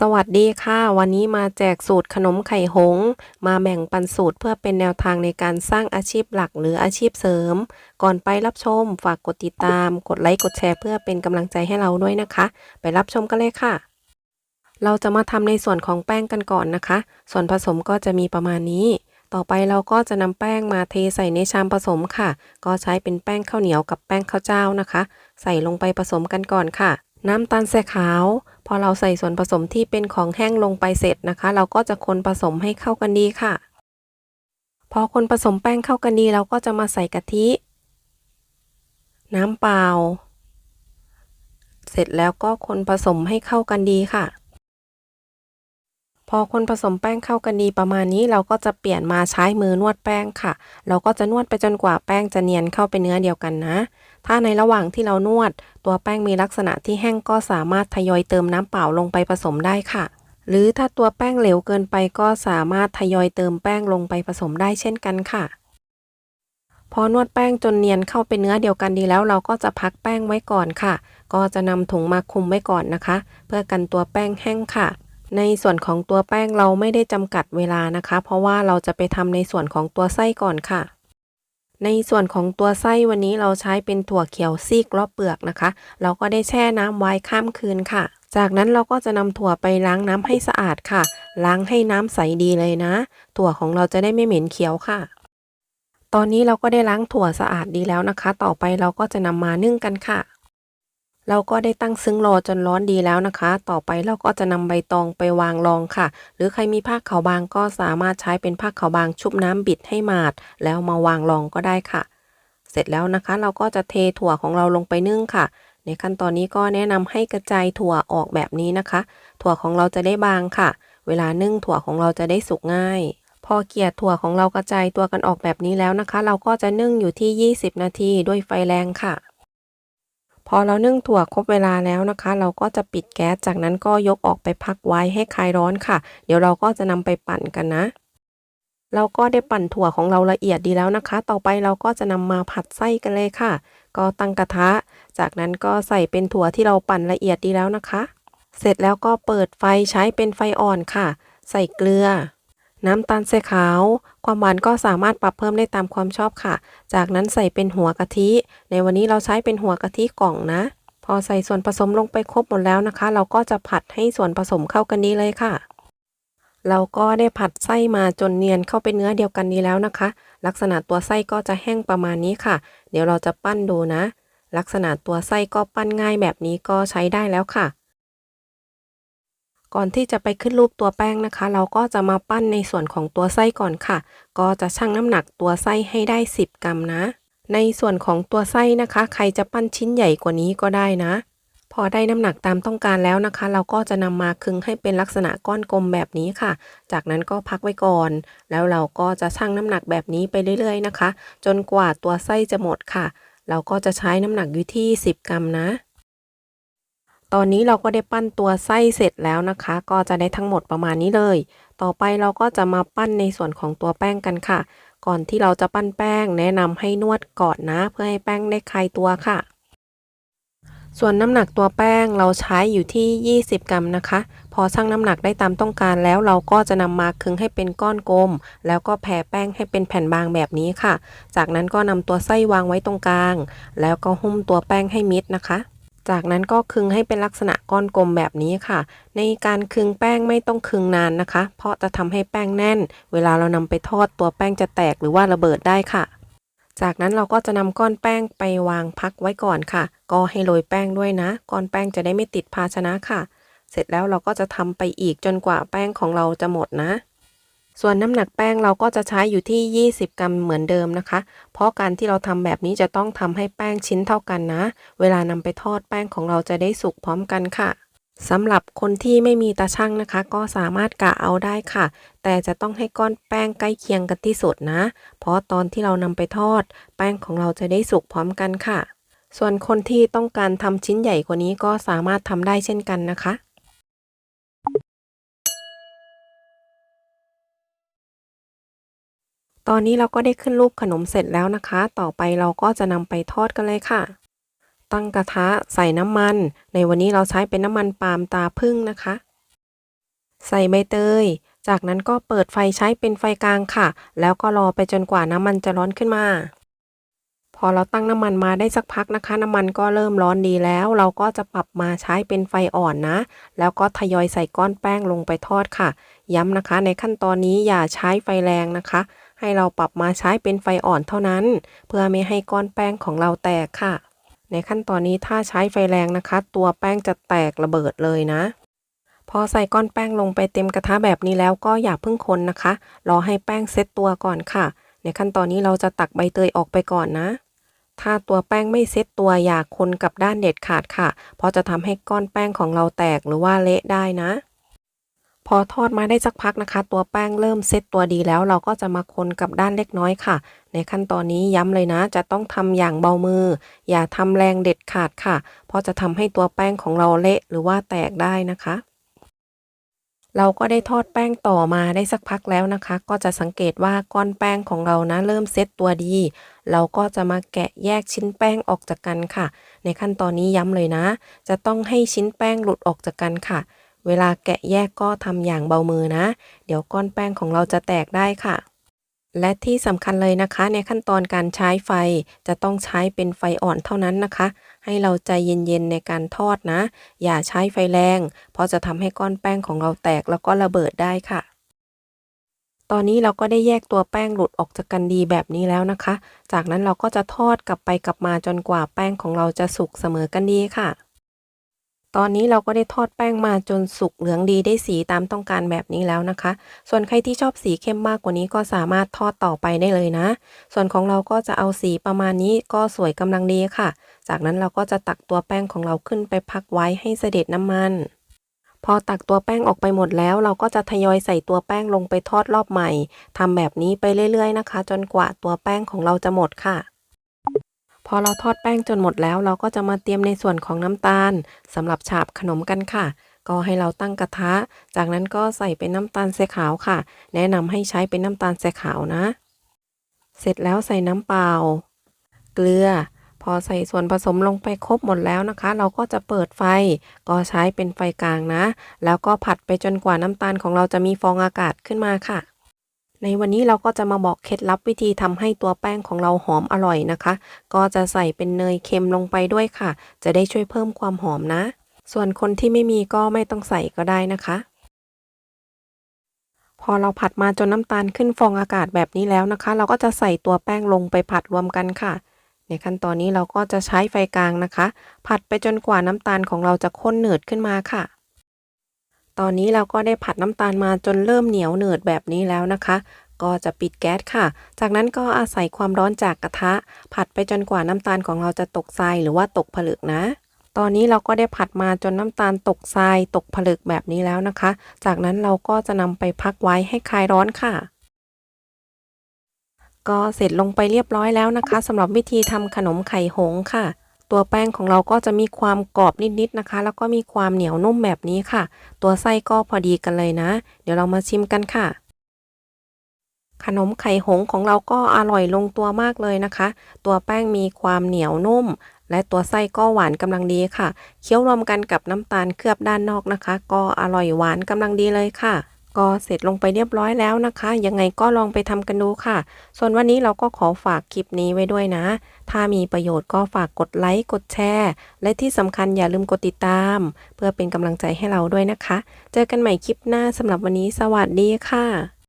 สวัสดีค่ะ วันนี้มาแจกสูตรขนมไข่หง มาแบ่งปันสูตรเพื่อเป็นแนวทางในการสร้างอาชีพหลักหรืออาชีพเสริม ก่อนไปรับชม ฝากกดติดตาม กดไลค์กดแชร์เพื่อเป็นกำลังใจให้เราด้วยนะคะ ไปรับชมกันเลยค่ะ เราจะมาทำในส่วนของแป้งกันก่อนนะคะ ส่วนผสมก็จะมีประมาณนี้ ต่อไปเราก็จะนำแป้งมาเทใส่ในชามผสมค่ะ ก็ใช้เป็นแป้งข้าวเหนียวกับแป้งข้าวเจ้านะคะ ใส่ลงไปผสมกันก่อนค่ะ น้ำตาลทรายขาว พอเราใส่ส่วนผสมที่เป็นของแห้งลงไปเสร็จนะคะ เราก็จะคนผสมให้เข้ากันดีค่ะ พอคนผสมแป้งเข้ากันดีเราก็จะมาใส่กะทิ น้ำเปล่า เสร็จแล้วก็คนผสมให้เข้ากันดีค่ะ พอคนผสมแป้งเข้ากันดีประมาณนี้เราก็จะเปลี่ยนมาใช้มือนวดแป้งค่ะ เราก็จะนวดไปจนกว่าแป้งจะเนียนเข้าเป็นเนื้อเดียวกันนะ ถ้าในระหว่างที่เรานวด ตัวแป้งมีลักษณะที่แห้งก็สามารถทยอยเติมน้ำเปล่าลงไปผสมได้ค่ะ หรือถ้าตัวแป้งเหลวเกินไปก็สามารถทยอยเติมแป้งลงไปผสมได้เช่นกันค่ะ พอนวดแป้งจนเนียนเข้าเป็นเนื้อเดียวกันดีแล้วเราก็จะพักแป้งไว้ก่อนค่ะ ก็จะนำถุงมาคลุมไว้ก่อนนะคะ เพื่อกันตัวแป้งแห้งค่ะในส่วนของตัวแป้งเราไม่ได้จำกัดเวลานะคะ เพราะว่าเราจะไปทำในส่วนของตัวไส้ก่อนค่ะ ในส่วนของตัวไส้วันนี้เราใช้เป็นถั่วเขียวซีกรอบเปลือกนะคะ เราก็ได้แช่น้ำไว้ข้ามคืนค่ะ จากนั้นเราก็จะนำถั่วไปล้างน้ำให้สะอาดค่ะ ล้างให้น้ำใสดีเลยนะ ถั่วของเราจะได้ไม่เหม็นเขียวค่ะ ตอนนี้เราก็ได้ล้างถั่วสะอาดดีแล้วนะคะ ต่อไปเราก็จะนำมานึ่งกันค่ะ เราก็ได้ตั้งซึ้งรอจนร้อนดีแล้วนะคะ ต่อไปเราก็จะนำใบตองไปวางรองค่ะ หรือใครมีผ้าขาวบางก็สามารถใช้เป็นผ้าขาวบางชุบน้ำบิดให้หมาด แล้วมาวางรองก็ได้ค่ะ เสร็จแล้วนะคะ เราก็จะเทถั่วของเราลงไปนึ่งค่ะ ในขั้นตอนนี้ก็แนะนำให้กระจายถั่วออกแบบนี้นะคะ ถั่วของเราจะได้บางค่ะ เวลานึ่งถั่วของเราจะได้สุกง่าย พอเกลี่ยถั่วของเรากระจายตัวกันออกแบบนี้แล้วนะคะ เราก็จะนึ่งอยู่ที่ 20 นาทีด้วยไฟแรงค่ะ อเรานึ่งถั่วครบเวลาแล้วนะคะ เราก็จะปิดแก๊สจากนั้นก็ยกออกไปพักไว้ให้คลายร้อนค่ะ เดี๋ยวเราก็จะนำไปปั่นกันนะเราก็ได้ปั่นถั่วของเราละเอียดดีแล้วนะคะ ต่อไปเราก็จะนำมาผัดไส้กันเลยค่ะ ก็ตั้งกระทะ จากนั้นก็ใส่เป็นถั่วที่เราปั่นละเอียดดีแล้วนะคะ เสร็จแล้วก็เปิดไฟใช้เป็นไฟอ่อนค่ะ ใส่เกลือ น้ำตาลทรายขาว ความหวานก็สามารถปรับเพิ่มได้ตามความชอบค่ะ จากนั้นใส่เป็นหัวกะทิ ในวันนี้เราใช้เป็นหัวกะทิกล่องนะ พอใส่ส่วนผสมลงไปครบหมดแล้วนะคะ เราก็จะผัดให้ส่วนผสมเข้ากันดีเลยค่ะ เราก็ได้ผัดไส้มาจนเนียนเข้าเป็นเนื้อเดียวกันนี้แล้วนะคะ ลักษณะตัวไส้ก็จะแห้งประมาณนี้ค่ะ เดี๋ยวเราจะปั้นดูนะ ลักษณะตัวไส้ก็ปั้นง่ายแบบนี้ก็ใช้ได้แล้วค่ะ ก่อนที่จะไปขึ้นรูปตัวแป้งนะคะ เราก็จะมาปั้นในส่วนของตัวไส้ก่อนค่ะ ก็จะชั่งน้ำหนักตัวไส้ให้ได้ 10 กรัมนะ ในส่วนของตัวไส้นะคะ ใครจะปั้นชิ้นใหญ่กว่านี้ก็ได้นะ พอได้น้ำหนักตามต้องการแล้วนะคะ เราก็จะนำมาคึงให้เป็นลักษณะก้อนกลมแบบนี้ค่ะ จากนั้นก็พักไว้ก่อน แล้วเราก็จะชั่งน้ำหนักแบบนี้ไปเรื่อย ๆ นะคะ จนกว่าตัวไส้จะหมดค่ะ เราก็จะใช้น้ำหนักอยู่ที่ 10 กรัมนะ ตอนนี้เราก็ได้ปั้นตัวไส้เสร็จแล้วนะคะ ก็จะได้ทั้งหมดประมาณนี้เลย ต่อไปเราก็จะมาปั้นในส่วนของตัวแป้งกันค่ะ ก่อนที่เราจะปั้นแป้ง แนะนำให้นวดก่อนนะ เพื่อให้แป้งได้คลายตัวค่ะ ส่วนน้ำหนักตัวแป้งเราใช้อยู่ที่ 20 กรัมนะคะ พอชั่งน้ำหนักได้ตามต้องการแล้วเราก็จะนำมาคึงให้เป็นก้อนกลม แล้วก็แผ่แป้งให้เป็นแผ่นบางแบบนี้ค่ะ จากนั้นก็นำตัวไส้วางไว้ตรงกลาง แล้วก็หุ้มตัวแป้งให้มิดนะคะ จากนั้นก็คึงให้เป็นลักษณะก้อนกลมแบบนี้ค่ะ ในการคึงแป้งไม่ต้องคึงนานนะคะ เพราะจะทำให้แป้งแน่น เวลาเรานำไปทอดตัวแป้งจะแตกหรือว่าระเบิดได้ค่ะ จากนั้นเราก็จะนำก้อนแป้งไปวางพักไว้ก่อนค่ะ ก็ให้โรยแป้งด้วยนะ ก้อนแป้งจะได้ไม่ติดภาชนะค่ะ เสร็จแล้วเราก็จะทำไปอีกจนกว่าแป้งของเราจะหมดนะ ส่วนน้ำหนักแป้งเราก็จะใช้อยู่ที่ 20 กรัมเหมือนเดิมนะคะ เพราะการที่เราทำแบบนี้จะต้องทำให้แป้งชิ้นเท่ากันนะ เวลานำไปทอดแป้งของเราจะได้สุกพร้อมกันค่ะสำหรับคนที่ไม่มีตาช่างนะคะ ก็สามารถกะเอาได้ค่ะ แต่จะต้องให้ก้อนแป้งใกล้เคียงกันที่สุดนะ เพราะตอนที่เรานำไปทอด แป้งของเราจะได้สุกพร้อมกันค่ะ ส่วนคนที่ต้องการทำชิ้นใหญ่กว่านี้ก็สามารถทำได้เช่นกันนะคะ ตอนนี้เราก็ได้ขึ้นรูปขนมเสร็จแล้วนะคะ ต่อไปเราก็จะนำไปทอดกันเลยค่ะ ตั้งกระทะใส่น้ำมัน ในวันนี้เราใช้เป็นน้ำมันปาล์มตาพึ่งนะคะ ใส่ใบเตย จากนั้นก็เปิดไฟใช้เป็นไฟกลางค่ะ แล้วก็รอไปจนกว่าน้ำมันจะร้อนขึ้นมา พอเราตั้งน้ำมันมาได้สักพักนะคะ น้ำมันก็เริ่มร้อนดีแล้ว เราก็จะปรับมาใช้เป็นไฟอ่อนนะ แล้วก็ทยอยใส่ก้อนแป้งลงไปทอดค่ะ ย้ำนะคะ ในขั้นตอนนี้อย่าใช้ไฟแรงนะคะ ให้เราปรับมาใช้เป็นไฟอ่อนเท่านั้น เพื่อไม่ให้ก้อนแป้งของเราแตกค่ะ ในขั้นตอนนี้ถ้าใช้ไฟแรงนะคะ ตัวแป้งจะแตกระเบิดเลยนะ พอใส่ก้อนแป้งลงไปเต็มกระทะแบบนี้แล้วก็อย่าเพิ่งคนนะคะ รอให้แป้งเซ็ตตัวก่อนค่ะ ในขั้นตอนนี้เราจะตักใบเตยออกไปก่อนนะถ้าตัวแป้งไม่เซ็ตตัวอย่าคนกับด้านเด็ดขาดค่ะ เพราะจะทำให้ก้อนแป้งของเราแตกหรือว่าเละได้นะ อทอดมาได้สักพักนะคะ ตัวแป้งเริ่มเซ็ตตัวดีแล้ว เราก็จะมาคนกับด้านเล็กน้อยค่ะ ในขั้นตอนนี้ย้ำเลยนะ จะต้องทำอย่างเบามือ อย่าทำแรงเด็ดขาดค่ะ เพราะจะทำให้ตัวแป้งของเราเละหรือว่าแตกได้นะคะเราก็ได้ทอดแป้งต่อมาได้สักพักแล้วนะคะ ก็จะสังเกตว่าก้อนแป้งของเรานะ เริ่มเซ็ตตัวดี เราก็จะมาแกะแยกชิ้นแป้งออกจากกันค่ะ ในขั้นตอนนี้ย้ำเลยนะ จะต้องให้ชิ้นแป้งหลุดออกจากกันค่ะ เวลาแกะแยกก็ทำอย่างเบามือนะ เดี๋ยวก้อนแป้งของเราจะแตกได้ค่ะ และที่สำคัญเลยนะคะ ในขั้นตอนการใช้ไฟจะต้องใช้เป็นไฟอ่อนเท่านั้นนะคะ ให้เราใจเย็นๆในการทอดนะ อย่าใช้ไฟแรง เพราะจะทำให้ก้อนแป้งของเราแตกแล้วก็ระเบิดได้ค่ะตอนนี้เราก็ได้แยกตัวแป้งหลุดออกจากกันดีแบบนี้แล้วนะคะ จากนั้นเราก็จะทอดกลับไปกลับมาจนกว่าแป้งของเราจะสุกเสมอกันดีค่ะ ตอนนี้เราก็ได้ทอดแป้งมาจนสุกเหลืองดีได้สีตามต้องการแบบนี้แล้วนะคะ ส่วนใครที่ชอบสีเข้มมากกว่านี้ก็สามารถทอดต่อไปได้เลยนะ ส่วนของเราก็จะเอาสีประมาณนี้ก็สวยกำลังดีค่ะ จากนั้นเราก็จะตักตัวแป้งของเราขึ้นไปพักไว้ให้เสด็จน้ำมัน พอตักตัวแป้งออกไปหมดแล้ว เราก็จะทยอยใส่ตัวแป้งลงไปทอดรอบใหม่ทำแบบนี้ไปเรื่อยๆนะคะ จนกว่าตัวแป้งของเราจะหมดค่ะ อเราทอดแป้งจนหมดแล้ว เราก็จะมาเตรียมในส่วนของน้ำตาลสำหรับฉาบขนมกันค่ะ ก็ให้เราตั้งกระทะ จากนั้นก็ใส่เป็นน้ำตาลทรายขาวค่ะ แนะนำให้ใช้เป็นน้ำตาลทรายขาวนะ เสร็จแล้วใส่น้ำเปล่า เกลือ พอใส่ส่วนผสมลงไปครบหมดแล้วนะคะ เราก็จะเปิดไฟ ก็ใช้เป็นไฟกลางนะ แล้วก็ผัดไปจนกว่าน้ำตาลของเราจะมีฟองอากาศขึ้นมาค่ะ ในวันนี้เราก็จะมาบอกเคล็ดลับวิธีทำให้ตัวแป้งของเราหอมอร่อยนะคะ ก็จะใส่เป็นเนยเค็มลงไปด้วยค่ะ จะได้ช่วยเพิ่มความหอมนะ ส่วนคนที่ไม่มีก็ไม่ต้องใส่ก็ได้นะคะ พอเราผัดมาจนน้ำตาลขึ้นฟองอากาศแบบนี้แล้วนะคะ เราก็จะใส่ตัวแป้งลงไปผัดรวมกันค่ะ ในขั้นตอนนี้เราก็จะใช้ไฟกลางนะคะ ผัดไปจนกว่าน้ำตาลของเราจะข้นเหนืดขึ้นมาค่ะ ตอนนี้เราก็ได้ผัดน้ำตาลมาจนเริ่มเหนียวเหนืดแบบนี้แล้วนะคะ ก็จะปิดแก๊สค่ะ จากนั้นก็อาศัยความร้อนจากกระทะ ผัดไปจนกว่าน้ำตาลของเราจะตกทรายหรือว่าตกผลึกนะ ตอนนี้เราก็ได้ผัดมาจนน้ำตาลตกทรายตกผลึกแบบนี้แล้วนะคะ จากนั้นเราก็จะนำไปพักไว้ให้คลายร้อนค่ะก็เสร็จลงไปเรียบร้อยแล้วนะคะสำหรับวิธีทำขนมไข่หงค่ะ ตัวแป้งของเราก็จะมีความกรอบนิดๆนะคะ แล้วก็มีความเหนียวนุ่มแบบนี้ค่ะ ตัวไส้ก็พอดีกันเลยนะ เดี๋ยวเรามาชิมกันค่ะ ขนมไข่หงของเราก็อร่อยลงตัวมากเลยนะคะ ตัวแป้งมีความเหนียวนุ่ม และตัวไส้ก็หวานกำลังดีค่ะ เคี้ยวรวมกันกับน้ำตาลเคลือบด้านนอกนะคะ ก็อร่อยหวานกำลังดีเลยค่ะ ก็เสร็จลงไปเรียบร้อยแล้วนะคะ ยังไงก็ลองไปทำกันดูค่ะ ส่วนวันนี้เราก็ขอฝากคลิปนี้ไว้ด้วยนะ ถ้ามีประโยชน์ก็ฝากกดไลค์ กดแชร์ และที่สำคัญอย่าลืมกดติดตาม เพื่อเป็นกำลังใจให้เราด้วยนะคะ เจอกันใหม่คลิปหน้าสำหรับวันนี้สวัสดีค่ะ